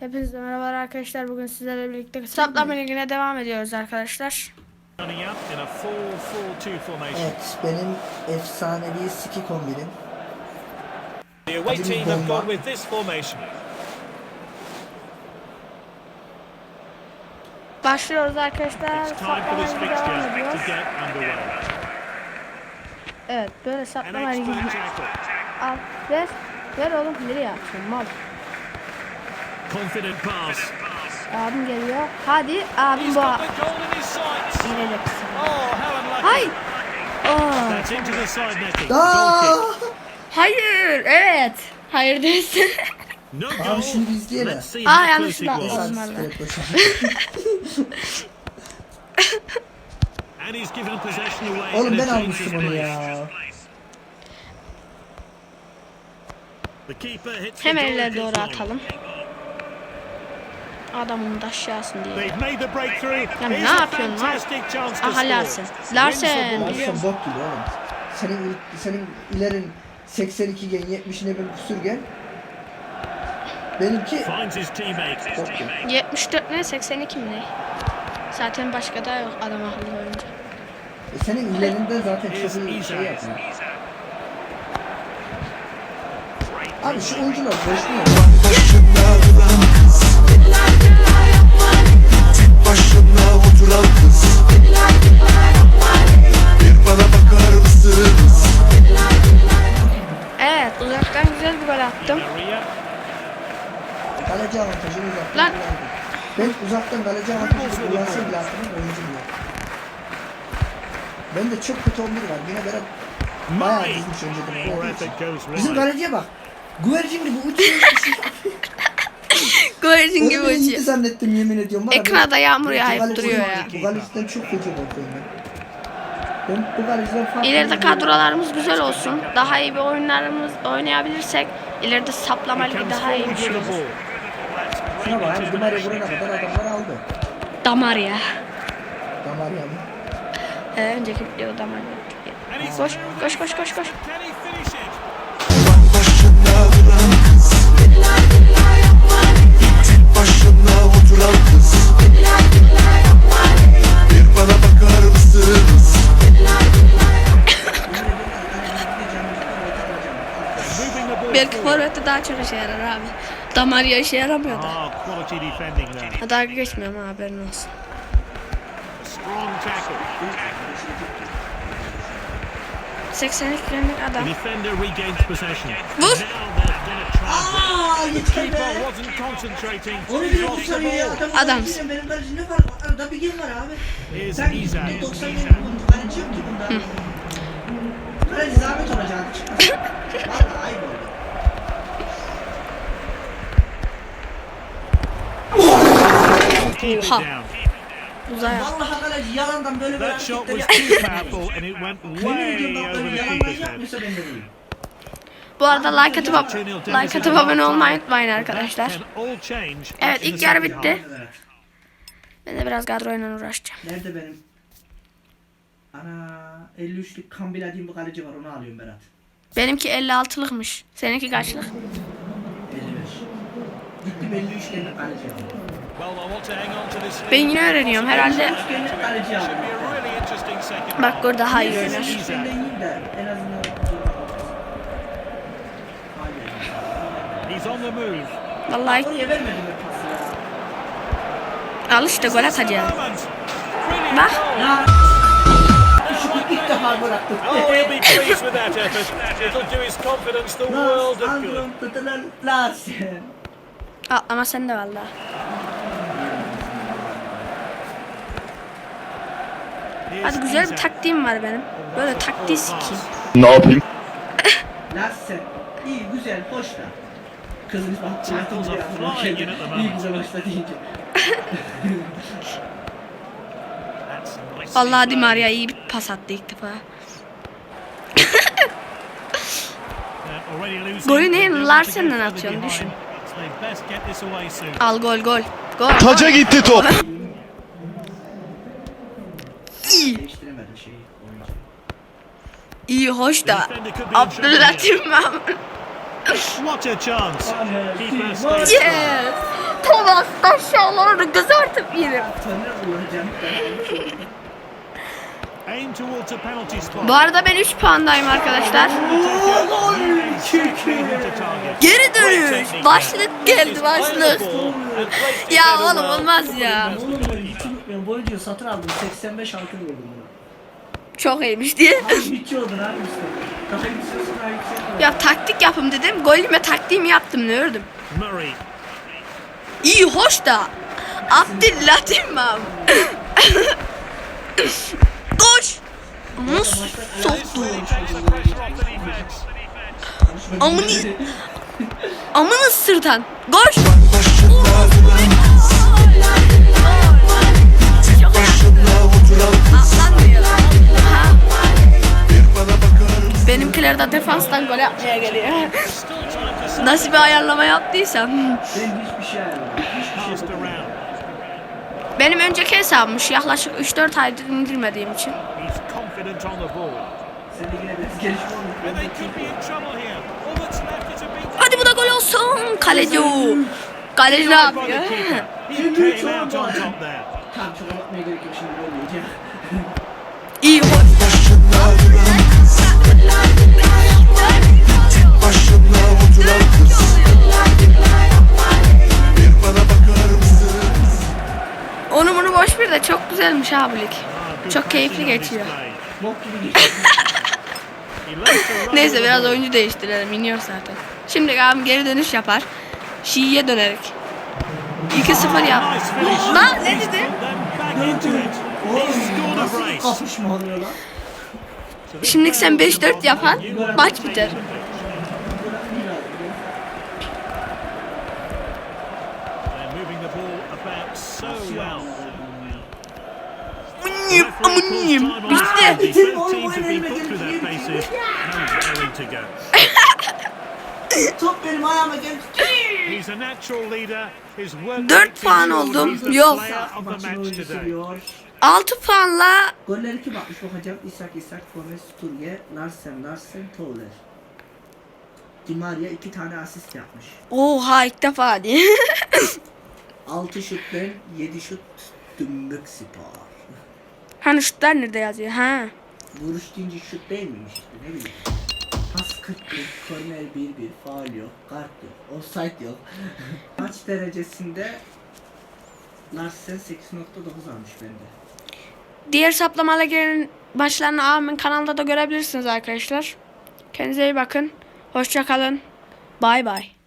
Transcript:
Hepinize merhabalar arkadaşlar. Bugün sizlerle birlikte saplama ligine devam ediyoruz arkadaşlar. Running up in a 4-4-2 formation. Evet, benim efsanevi ski kombinim. The away Hadi bir team have bomba. gone with this formation. Başlıyoruz arkadaşlar. Saplama ligi devam ediyoruz. Evet böyle saplama ligi. Al ver. Ver oğlum nereye atıyorsun mal. Confident pass. Abim geliyor. Hadi abim bu. Oh, unlucky. Hay. Aa. That's into the side netting. Aa! Goal kick. Hayır. Evet. Hayır değilsin. No Abi goal. şimdi izleyelim. Let's see Aa, close yanlışlıkla it was. And he's given possession away. Oğlum and ben almıştım onu place. ya. The keeper hits the Hemen goal ileri kick doğru long. atalım. Adamın da aşağısın diye. Ya ne yapıyorsun lan? Aha. Larsen. Larsen. ball. Larson bok gibi oğlum. Senin senin ilerin 82 gen 70'ine bir kusur gen. Benimki Finds his teammate. bok gibi. 74 ne 82 mi ne? Zaten başka da yok adam akıllı oyuncu. E senin ilerinde zaten çok iyi şey yapıyor. Abi şu oyuncular boşluyor. Kaleci avantajını uzaktan Lan. Ben uzaktan kaleci avantajını kullansam bile aklımın oyuncum yok. Ben de çok kötü 11 var. Yine Berat bayağı dizmiş önceden. Bizim kaleciye bak. Güvercin gibi uçuyor. Golcün Onu gibi ben uçuyor. zannettim yemin ediyorum. Var ya, Ekranda ben- yağmur ben yağıp duruyor ya. Bu kaleciden çok kötü korkuyorum ben. Ben İleride bir- kadrolarımız güzel olsun. Daha iyi bir oyunlarımız oynayabilirsek ileride saplama He ligi comes daha iyi forward bak abi Dimarya vurana kadar adamlar aldı. Damar ya. Damarya mı? Ee, önceki videoda damar ya. Koş koş koş koş koş. Başına oturan kız Bir bana bakar mısınız? Belki forvette daha çok işe yarar abi. Damar ya işe yaramıyor da. Ah. Ha, Dalga geçmiyorum ha, haberin olsun. Strong tackle. 82 kiloluk The adam. Vur. Aa Keeper be. wasn't concentrating. Onu kurtarıyor ya. ball. Adam Adamsın. Benim fark var? Arada bir gen var abi. Sen Isak. 90 gen kaleci yok ki bunda. Kaleci zahmet olacak. Valla ayıp oldu. Keep it Oha. Uzaya. Vallahi kaleci yalandan böyle bir That shot hareketler was yapıyor. too powerful and it went Yemin way ediyorum bak over böyle head. yapmıyorsa ben de değilim. Bu arada like atıp, like atıp abone olmayı unutmayın arkadaşlar. Evet ilk yarı bitti. Ben de biraz kadroyla uğraşacağım. Nerede benim? Ana 53'lük Kambila diyeyim bu kaleci var onu alıyorum Berat. Benimki 56'lıkmış. Seninki kaçlık? 55. Gittim 53 genlik kaleci aldım. Ben yine öğreniyorum herhalde. 53 genlik kaleci Should aldım. be a really interesting second Bak gol daha iyi oynar. 53 genlik iyi de en azından He's on the move. Vallahi al işte gol atacağım. Bak. Oh, he'll be pleased with that effort. It'll do his confidence the world of good. Androm tutulan Larsen. Al, ama sen de valla. Hadi güzel bir taktiğim var benim. Böyle taktiği sikeyim. Ne yapayım? Larsen. İyi güzel hoş da. Kızın bak Tackles are flying in at the İyi güzel hoş da deyince. Vallahi Di. Maria iyi bir pas attı ilk defa. Golü don't Larsen'den atıyorsun, düşün. Al gol gol. Gol. Taca gitti top. İyi. İyi hoş da. Abdülhatim here. What a chance. Yes. onu kızartıp yerim. Bu arada ben 3 puandayım arkadaşlar. Geri dönüş. Başlık geldi başlık. Ya oğlum olmaz ya. Ben. Bu videoyu satın aldım. 85 altın verdim buna. Çok iyiymiş diye. Yüksek. Ya taktik yapım dedim. Golüme taktiğimi yaptım ne ördüm. İyi hoş da. Abdüllatif abi. Koş. Nasıl soktu? Amını amını sırtan. Koş. Benimkiler de defanstan gol yapmaya geliyor. Nasıl bir ayarlama yaptıysam. Benim önceki hesabımmış. Yaklaşık 3-4 aydır indirmediğim için. Hadi bu da gol olsun. Kaleci o. Kaleci ne yapıyor? the keeper. He Henry güzelmiş abi lig. Good Çok keyifli geçiyor. Neyse biraz oyuncu değiştirelim. iniyor zaten. Şimdi abim geri dönüş yapar. Şii'ye dönerek. 2-0 yap. Lan ne dedi? Kapışma oluyor lan? Şimdilik sen 5-4 yapan maç biter. So well. Amınıyım, amınıyım. Bitti. Both teams have been put through their paces. No raring to go. Top benim ayağıma geldi. He's a natural leader. His work Dört rate puan ensures oldum. Yok. player of the Maçın match oyuncusu today. diyor. 6 puanla Golleri kim atmış bakacağım. İshak İshak, Gomez, Sturge, Larsen, Larsen, Towler. Di Maria iki tane asist yapmış. Oha ilk defa diye. 6 şut ben, 7 şut Dümbük Spor. Hani şutlar nerede yazıyor? Ha. Vuruş deyince şut değil miymiş işte ne bileyim. Pas 41, korner 1-1, faul yok, kart yok, offside yok. Maç derecesinde Larsen 8.9 almış bende. Diğer saplamalı gelin maçlarını abimin kanalda da görebilirsiniz arkadaşlar. Kendinize iyi bakın. Hoşça kalın. Bay bay.